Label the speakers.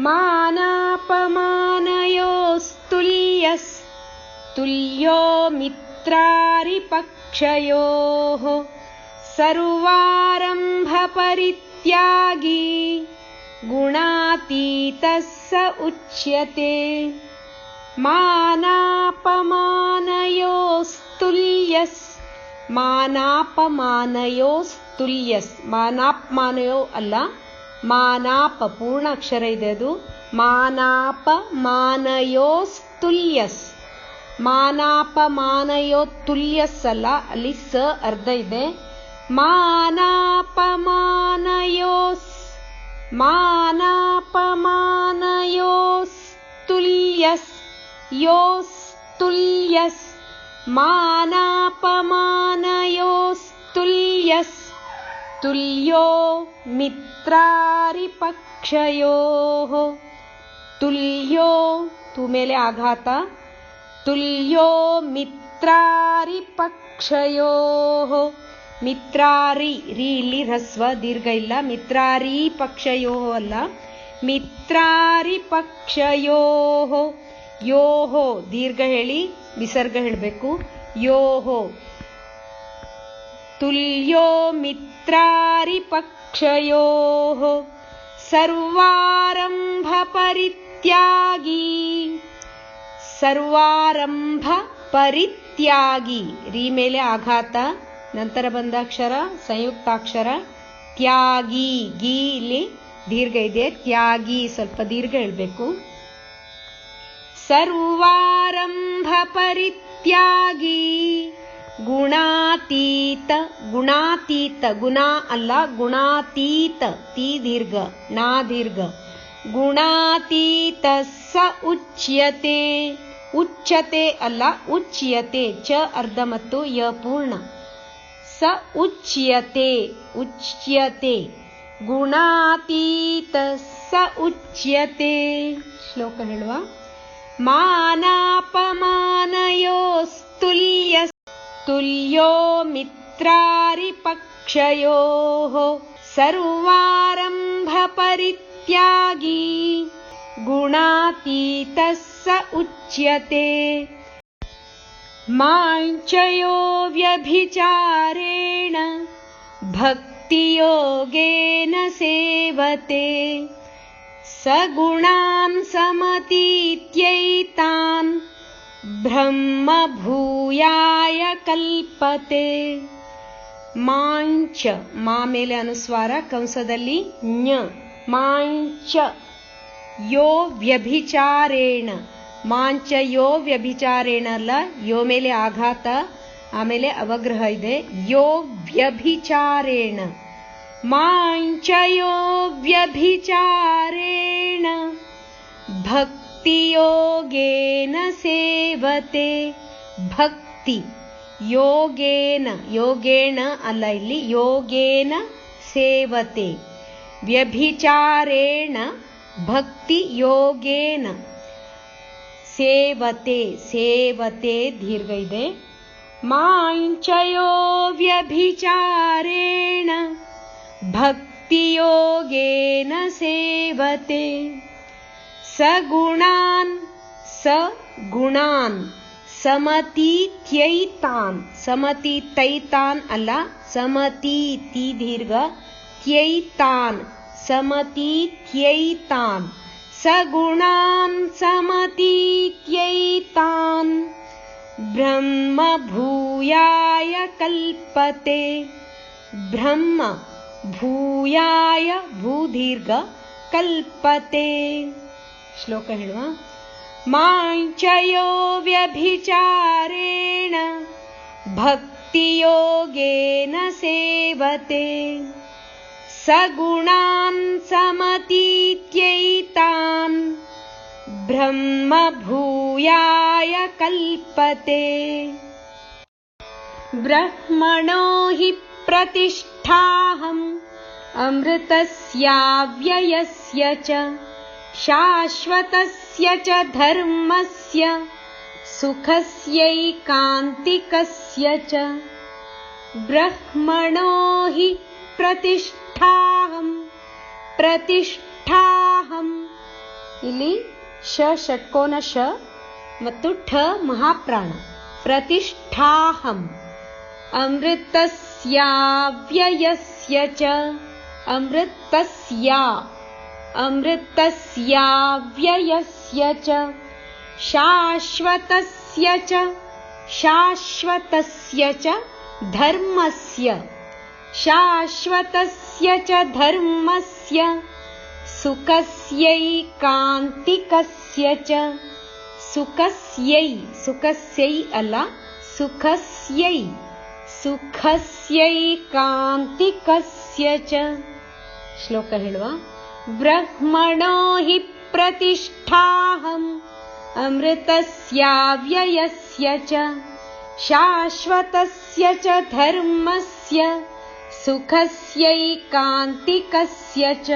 Speaker 1: मानापमानयोस्तुल्यस्तुल्यो मित्रारिपक्षयोः सर्वारम्भपरित्यागी गुणातीतः स उच्यते। मानापमानयोस्तुल्यस् मानापमानयोस्तुल्यस् मानापमानयो अल ಮಾನಾಪ ಪೂರ್ಣ ಅಕ್ಷರ ಇದೆ ಅದು. ಮಾನಾಪ ಮಾನಯೋಸ್ತುಲ್ಯಸ್ ಮಾನಾಪ ಮಾನಯೋ ತುಲ್ಯಸ್ ಅಲ್ಲ, ಅಲ್ಲಿ ಸ ಅರ್ಧ ಇದೆ. ಮಾನಾಪ ಮಾನಯೋಸ್. ಮಾನಾಪ ಮಾನಯೋಸ್ ತುಲ್ಯಸ್. ಯೋಸ್ ತುಲ್ಯಸ್. ಮಾನಾಪ ಮಾನಯೋಸ್ ತುಲ್ಯಸ್. ತುಲ್ಯೋ मित्रारिपक्षयोः तुल्यो तु मेले आघात तुल्यो मित्रारिपक्षयोः मित्रारि ರಿ ಇಲ್ಲಿ ಹ್ರಸ್ವ ದೀರ್ಘ ಇಲ್ಲ ಮಿತ್ರಾರಿ ಪಕ್ಷಯೋ ಅಲ್ಲ ಮಿತ್ರಾರಿ ಪಕ್ಷಯೋಹೋ ಯೋಹೋ ದೀರ್ಘ ಹೇಳಿ ವಿಸರ್ಗ ಹೇಳಬೇಕು ಯೋಹೋ तुल्यो मित्रारिपक्षयोः सर्वारम्भपरित्यागी सर्वारम्भपरित्यागी ರಿ ಮೇಲೆ ಆಘಾತ ನಂತರ ಬಂದ ಅಕ್ಷರ ಸಂಯುಕ್ತಾಕ್ಷರ ತ್ಯಾಗಿ ಗಿ ಇಲ್ಲಿ ದೀರ್ಘ ಇದೆ ತ್ಯಾಗಿ ಸ್ವಲ್ಪ ದೀರ್ಘ ಹೇಳಬೇಕು ಸರ್ವಾರಂಭ ಪರಿತ್ಯಾಗಿ ಗುಣಾತೀತ ಗುಣಾತೀತ ಗುಣ ಅಲ್ಲ ಗುಣಾತೀತ ತೀ ದೀರ್ಘ ನಾ ದೀರ್ಘ ಗುಣಾತೀತ ಸ ಉಚ್ಯತೆ ಉಚ್ಯತೆ ಅಲ್ಲ ಉಚ್ಯತೆ ಚ ಅರ್ಧ ಮತ್ತು ಯ ಪೂರ್ಣ ಸ ಉಚ್ಯತೆ ಉಚ್ಯತೆ ಗುಣಾತೀತ ಸ ಉಚ್ಯತೆ ಶ್ಲೋಕ ಹೇಳುವ ಮಾನಾಪಮಾನಯೋಸ್ತುಲ್ಯ तुल्यो मित्रारिपक्षयोः सर्वारम्भपरित्यागी गुणातीतः स उच्यते। माञ्चयो व्यभिचारेण भक्तियोगेन सेवते। स गुणां समतीत्यैतान् ಬ್ರಹ್ಮಭೂಯಾಯ ಕಲ್ಪತೆ. ಮಾಂಚ, ಮಾ ಮೇಲೆ ಅನುಸ್ವಾರ, ಕಂಸದಲ್ಲಿ ಞ ಮಾಂಚ, ಯೋ ವ್ಯಭಿಚಾರೇಣ. ಮಾಂಚ, ಯೋ ವ್ಯಭಿಚಾರೇಣ ಅಲ್ಲ, ಯೋ ಮೇಲೆ ಆಘಾತ ಆಮೇಲೆ ಅವಗ್ರಹ ಇದೆ. ಯೋ ವ್ಯಭಿಚಾರೇಣ. ಮಾಂಚ, ಯೋ ವ್ಯಭಿಚಾರೇಣ. ಭಕ್ತಿ ಭಕ್ತಿಯೋಗೇನ ಸೇವತೆ ಭಕ್ತಿ ಯೋಗೇನ ಯೋಗೇಣ ಅಲ್ಲ ಇಲ್ಲಿ ಯೋಗೇನ ಸೇವತೆ ವ್ಯಭಿಚಾರೇಣ ಭಕ್ತಿ ಯೋಗೇನ ಸೇವತೆ ಸೇವತೆ ದೀರ್ಘ ಇದೆ ಮಾಂಚಯೋ ವ್ಯಭಿಚಾರೇಣ ಭಕ್ತಿಯೋಗೇನ ಸೇವತೆ सगुणान् स गुणान् समतीत्यैतान् समतीतैतान् अल समतीति दीर्घ त्यैतान् समतीत्यैतान् सगुणान् समतीत्यैतान् ब्रह्मभूयाय कल्पते ब्रह्म भूयाय भूदीर्घ कल्पते श्लोक माम् च व्यभिचारेण भक्तियोगेन सेवते सगुणान् समतीत्यैतान् ब्रह्मभूयाय कल्पते ब्रह्मणो हि प्रतिष्ठाहम् अमृतस्याव्ययस्य च शाश्वतस्य च धर्मस्य सुखस्यैकान्तिकस्य च ब्रह्मणो हि प्रतिष्ठाहम् प्रतिष्ठाहम् ಇಲ್ಲಿ ಶ ಷಟ್ಕೋನ ಶ ಮತ್ತು ಠ ಮಹಾಪ್ರಾಣ ಪ್ರತಿಷ್ಠಾಹಂ ಅಮೃತಸ್ಯಾವ್ಯಯಸ್ಯ ಚ ಅಮೃತಸ್ಯ अमृतस्याव्ययस्य च शाश्वतस्य च शाश्वतस्य च धर्मस्य शाश्वतस्य च धर्मस्य सुखस्यैकान्तिकस्य च सुखस्यै सुखस्यै अल सुखस्यै सुखस्यैकान्तिकस्य च। च श्लोकहिण्व ब्रह्मणो हि प्रतिष्ठाहम्। अमृतस्याव्ययस्य च शाश्वतस्य च धर्मस्य सुखस्यैकान्तिकस्य च